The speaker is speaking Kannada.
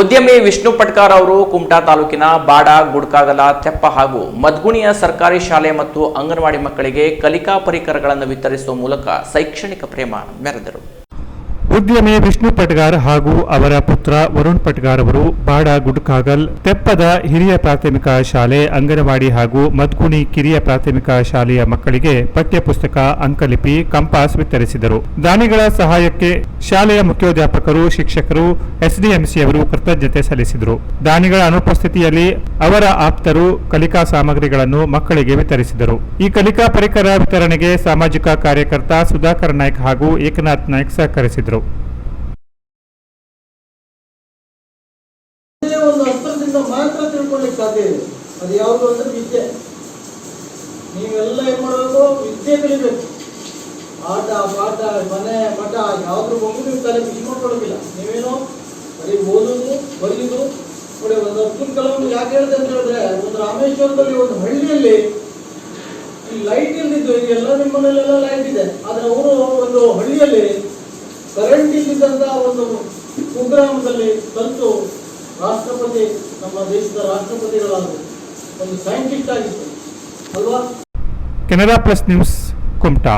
ಉದ್ಯಮಿ ವಿಷ್ಣು ಪಟ್ಕಾರ್ ಅವರು ಕುಮಟಾ ತಾಲೂಕಿನ ಬಾಡ, ಗುಡ್ಕಾಗಲ, ತೆಪ್ಪ ಹಾಗೂ ಮದ್ಗುಣಿಯ ಸರ್ಕಾರಿ ಶಾಲೆ ಮತ್ತು ಅಂಗನವಾಡಿ ಮಕ್ಕಳಿಗೆ ಕಲಿಕಾ ಪರಿಕರಗಳನ್ನು ವಿತರಿಸುವ ಮೂಲಕ ಶೈಕ್ಷಣಿಕ ಪ್ರೇಮ ಮೆರೆದರು. ಉದ್ಯಮಿ ವಿಷ್ಣು ಪಟ್ಗಾರ್ ಹಾಗೂ ಅವರ ಪುತ್ರ ವರುಣ್ ಪಟ್ಗಾರ್ ಅವರು ಬಾಡ, ಗುಡ್ಕಾಗಲ್, ತೆಪ್ಪದ ಹಿರಿಯ ಪ್ರಾಥಮಿಕ ಶಾಲೆ, ಅಂಗನವಾಡಿ ಹಾಗೂ ಮದ್ಗುಣಿ ಕಿರಿಯ ಪ್ರಾಥಮಿಕ ಶಾಲೆಯ ಮಕ್ಕಳಿಗೆ ಪಠ್ಯಪುಸ್ತಕ, ಅಂಕಲಿಪಿ, ಕಂಪಾಸ್ ವಿತರಿಸಿದರು. ದಾನಿಗಳ ಸಹಾಯಕ್ಕೆ ಶಾಲೆಯ ಮುಖ್ಯೋಧ್ಯಾಪಕರು ಶಿಕ್ಷಕರು ಎಸ್ಡಿಎಂಸಿಯವರು ಕೃತಜ್ಞತೆ ಸಲ್ಲಿಸಿದರು. ದಾನಿಗಳ ಅನುಪಸ್ಥಿತಿಯಲ್ಲಿ ಅವರ ಆಪ್ತರು ಕಲಿಕಾ ಸಾಮಗ್ರಿಗಳನ್ನು ಮಕ್ಕಳಿಗೆ ವಿತರಿಸಿದರು. ಈ ಕಲಿಕಾ ಪರಿಕರ ವಿತರಣೆಗೆ ಸಾಮಾಜಿಕ ಕಾರ್ಯಕರ್ತ ಸುಧಾಕರ್ ನಾಯ್ಕ್ ಹಾಗೂ ಏಕನಾಥ್ ನಾಯ್ಕ್ ಸಹಕರಿಸಿದರು. ನೀವೆಲ್ಲ ಏನ್ ಮಾಡಬೇಕು ವಿದ್ಯೆ ಕಲಿಬೇಕು. ಆಟ ಪಾಠ ಮನೆ. ಯಾವ್ದ್ರ ಬಂದು ನೀವು ತಲೆ ಬಿಸಿ ಮಾಡ್ಕೊಳ್ಳೋದಿಲ್ಲ. ನೀವೇನೋ ಬರೀ ಓದೋದು ಬರೆಯೋದು ನೋಡಿ, ಒಂದು ಅಬ್ದುಲ್ ಕಲಾಂ ಯಾಕೆ ಹೇಳಿದೆ ಅಂತ ಹೇಳಿದ್ರೆ, ಒಂದು ರಾಮೇಶ್ವರದಲ್ಲಿ ಒಂದು ಹಳ್ಳಿಯಲ್ಲಿ ಈ ಲೈಟ್ ಇಲ್ದಿದ್ದು ಎಲ್ಲ ನಿಮ್ಮ ಮನೆಯಲ್ಲೆಲ್ಲ ಲೈಟ್ ಇದೆ. ಆದ್ರೆ ಅವರು ಒಂದು ಹಳ್ಳಿಯಲ್ಲಿ ಕರೆಂಟ್ ಇಲ್ಲಿದ್ದಂತ ಒಂದು ಕುಗ್ರಾಮದಲ್ಲಿ ಕಲಿತು ರಾಷ್ಟ್ರಪತಿ, ನಮ್ಮ ದೇಶದ ರಾಷ್ಟ್ರಪತಿಗಳಾದರು, ಒಂದು ಸೈಂಟಿಸ್ಟ್ ಆಗಿತ್ತು ಅಲ್ವಾ? Canara plus news Kumta.